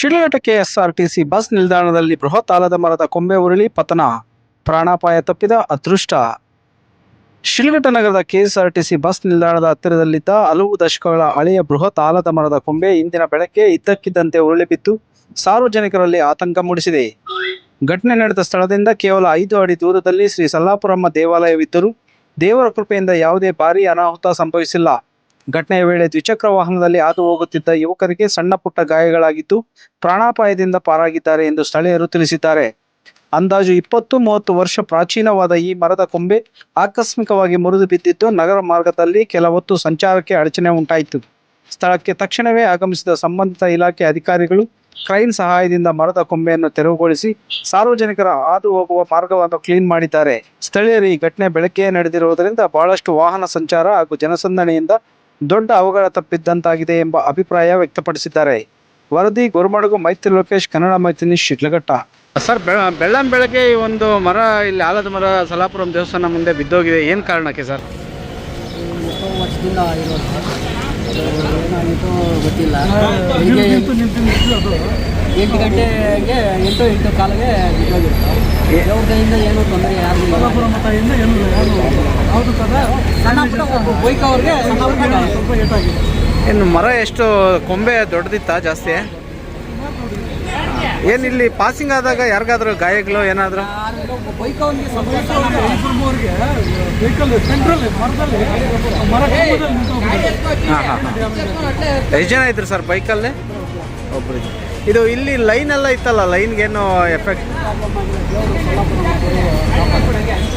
Sidlaghatta KSRTC bus ನಿಲ್ದಾಣದಲ್ಲಿ ಬೃಹತ್ ಆಲದ ಮರದ ಕೊಂಬೆ ಉರುಳಿ ಪತನ. ಪ್ರಾಣಾಪಾಯ ತಪ್ಪಿದ ಅದೃಷ್ಟ. ಶಿಡ್ಲಘಟ್ಟ ನಗರದ ಕೆಎಸ್ಆರ್ಟಿಸಿ ಬಸ್ ನಿಲ್ದಾಣದ ಹತ್ತಿರದಲ್ಲಿದ್ದ ಹಲವು ದಶಕಗಳ ಹಳೆಯ ಬೃಹತ್ ಆಲದ ಮರದ ಕೊಂಬೆ ಇಂದಿನ ಬೆಳಗ್ಗೆ ಇದ್ದಕ್ಕಿದ್ದಂತೆ ಉರುಳಿ ಬಿದ್ದು ಸಾರ್ವಜನಿಕರಲ್ಲಿ ಆತಂಕ ಮೂಡಿಸಿದೆ. ಘಟನೆ ನಡೆದ ಸ್ಥಳದಿಂದ ಕೇವಲ ಐದು ಅಡಿ ದೂರದಲ್ಲಿ ಶ್ರೀ ಸಲ್ಲಾಪುರಮ್ಮ ದೇವಾಲಯವಿದ್ದರೂ ದೇವರ ಕೃಪೆಯಿಂದ ಯಾವುದೇ ಭಾರಿ ಅನಾಹುತ ಸಂಭವಿಸಿಲ್ಲ. ಘಟನೆಯ ವೇಳೆ ದ್ವಿಚಕ್ರ ವಾಹನದಲ್ಲಿ ಹಾದು ಹೋಗುತ್ತಿದ್ದ ಯುವಕರಿಗೆ ಸಣ್ಣ ಪುಟ್ಟ ಗಾಯಗಳಾಗಿದ್ದು ಪ್ರಾಣಾಪಾಯದಿಂದ ಪಾರಾಗಿದ್ದಾರೆ ಎಂದು ಸ್ಥಳೀಯರು ತಿಳಿಸಿದ್ದಾರೆ. ಅಂದಾಜು ಇಪ್ಪತ್ತು ಮೂವತ್ತು ವರ್ಷ ಪ್ರಾಚೀನವಾದ ಈ ಮರದ ಕೊಂಬೆ ಆಕಸ್ಮಿಕವಾಗಿ ಮುರಿದು ಬಿದ್ದಿದ್ದು ನಗರ ಮಾರ್ಗದಲ್ಲಿ ಕೆಲ ಹೊತ್ತು ಸಂಚಾರಕ್ಕೆ ಅಡಚಣೆ ಉಂಟಾಯಿತು. ಸ್ಥಳಕ್ಕೆ ತಕ್ಷಣವೇ ಆಗಮಿಸಿದ ಸಂಬಂಧಿತ ಇಲಾಖೆ ಅಧಿಕಾರಿಗಳು ಕ್ರೈನ್ ಸಹಾಯದಿಂದ ಮರದ ಕೊಂಬೆಯನ್ನು ತೆರವುಗೊಳಿಸಿ ಸಾರ್ವಜನಿಕರ ಹಾದು ಹೋಗುವ ಮಾರ್ಗವನ್ನು ಕ್ಲೀನ್ ಮಾಡಿದ್ದಾರೆ. ಸ್ಥಳೀಯರು ಈ ಘಟನೆ ಬೆಳಕೆಯೇ ನಡೆದಿರುವುದರಿಂದ ಬಹಳಷ್ಟು ವಾಹನ ಸಂಚಾರ ಹಾಗೂ ಜನಸಂದಣಿಯಿಂದ ದೊಡ್ಡ ಅವಘಡ ತಪ್ಪಿದ್ದಂತಾಗಿದೆ ಎಂಬ ಅಭಿಪ್ರಾಯ ವ್ಯಕ್ತಪಡಿಸಿದ್ದಾರೆ. ವರದಿ ಗುರುಮಡಗು ಮೈತ್ರಿ ಲೋಕೇಶ್ ಕನ್ನಡ ಮೈತ್ರಿ ಶಿಡ್ಲಘಟ್ಟ. ಸರ್ ಬೆಳ್ಳಂ ಬೆಳಗ್ಗೆ ಈ ಒಂದು ಮರ ಇಲ್ಲಿ ಆಲದ ಮರ ಸಲಾಪುರಂ ದೇವಸ್ಥಾನ ಮುಂದೆ ಬಿದ್ದೋಗಿದೆ. ಏನು ಕಾರಣಕ್ಕೆ ಸರ್? ಎಷ್ಟೋ ವರ್ಷದಿಂದ ಇರೋದು ಅದು. ಏನಾಗಿತ್ತು ಗೊತ್ತಿಲ್ಲ. ಬೆಳಿಗ್ಗೆ ಎಂಟು ಗಂಟೆಗೆ ಎಂಟು ಎಂಟು ಕಾಲಿಗೆ ದೇವ್ರ ಏನೂ ತೊಂದರೆ ಯಾರಿಗೂ ಸಣ್ಣ ಪುಟ್ಟ ಬೈಕ್ ಅವ್ರಿಗೆ ಸಣ್ಣ ಪುಟ್ಟ ಸ್ವಲ್ಪ ಏಟಾಗಿದೆ. ಏನು ಮರ ಎಷ್ಟು ಕೊಂಬೆ ದೊಡ್ಡದಿತ್ತಾ ಜಾಸ್ತಿ? ಏನು ಇಲ್ಲಿ ಪಾಸಿಂಗ್ ಆದಾಗ ಯಾರಿಗಾದ್ರೂ ಗಾಯಗಳು ಏನಾದರೂ? ಬೈಕ್ ಅವ್ರಿಗೆ ಸ್ವಲ್ಪ ವೆಹಿಕಲ್ ಸೆಂಟ್ರಲ್ ಮರದಲ್ಲಿ ಮರ ಕಂಬದಲ್ಲಿ ನಿಂತ್ಕೊಂಡ್ಬಿಟ್ಟಿದೆ. ಹಾಂ ಹಾಂ ಹಾಂ. ಎಷ್ಟು ಜನ ಇದ್ರು ಸರ್ ಬೈಕಲ್ಲಿ? ಒಬ್ಬರು ಇದು ಇಲ್ಲಿ ಲೈನ್ ಎಲ್ಲ ಇತ್ತಲ್ಲ ಲೈನ್ಗೇನು ಎಫೆಕ್ಟ್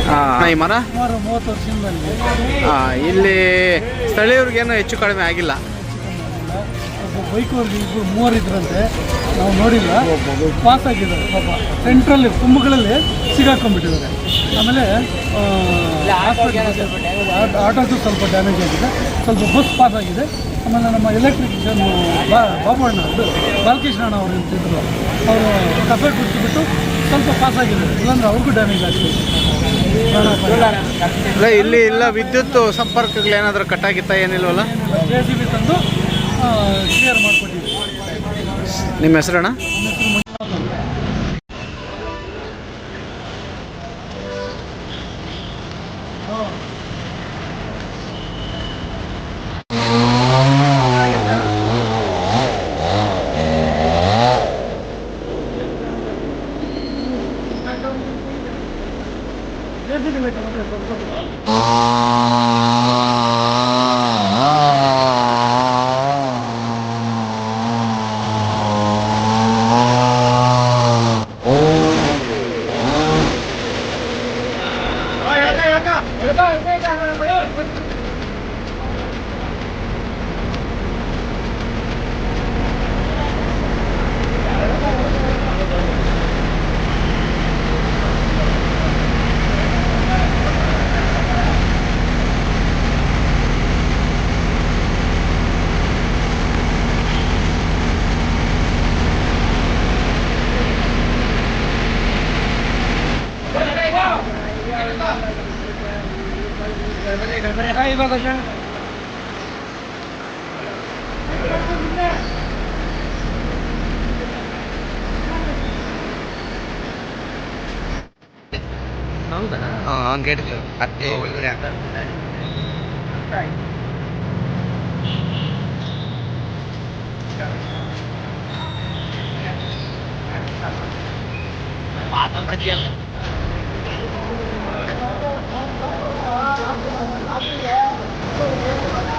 ಹಾಂ ಈ ಮರ? ಸುಮಾರು ಮೂವತ್ತು ವರ್ಷದಲ್ಲಿ ಹಾಂ ಇಲ್ಲಿ ಸ್ಥಳೀಯವ್ರಿಗೇನು ಹೆಚ್ಚು ಕಡಿಮೆ ಆಗಿಲ್ಲ. ಒಬ್ಬ ಬೈಕ್ ಅವ್ರಿಗೆ ಇಬ್ಬರು ಮೂವರು ಇದ್ರಂತೆ ನಾವು ನೋಡಿಲ್ಲ. ಪಾಸ್ ಆಗಿದ್ದಾರೆ ಪಾಪ. ಸೆಂಟ್ರಲ್ಲಿ ಕುಂಭಗಳಲ್ಲಿ ಸಿಗಾಕೊಂಡ್ಬಿಟ್ಟಿದ್ದಾರೆ. ಆಮೇಲೆ ಆ, ಆಟೋ- ಆಟೋದು ಸ್ವಲ್ಪ ಡ್ಯಾಮೇಜ್ ಆಗಿದೆ. ಸ್ವಲ್ಪ ಬಸ್ ಪಾಸ್ ಆಗಿದೆ. ಆಮೇಲೆ ನಮ್ಮ ಎಲೆಕ್ಟ್ರಿಷಿಯನ್ ಬಾಬು ಅಣ್ಣ ಅದು ಬಾಲಕೃಷ್ಣ ಅಣ್ಣ ಅವರು ಇರ್ತಿದ್ರು ಅವರು ಕಫೆ ಕುಡಿಸಿಬಿಟ್ಟು ಸ್ವಲ್ಪ ಪಾಸ್ ಆಗಿದೆ ಇಲ್ಲಾಂದ್ರೆ ಅವ್ರಿಗೂ ಡ್ಯಾಮೇಜ್ ಆಗ್ತದೆ ಇಲ್ಲ ಇಲ್ಲಿ ಇಲ್ಲ ವಿದ್ಯುತ್ ಸಂಪರ್ಕಗಳು ಏನಾದರೂ ಕಟ್ಟಾಗಿತ್ತಾ ಏನಿಲ್ವಲ್ಲ? ಜೆ ಸಿ ಬಿ ತಂದು ಕ್ಲಿಯರ್ ಮಾಡಿಕೊಟ್ಟಿದ್ವಿ ನಿಮ್ಮ ಹೆಸರಣ್ಣ 아... ಹೌದಾ ಹಂಗೆ ಮಾತಾಡ್ತೀಯ 나중에 또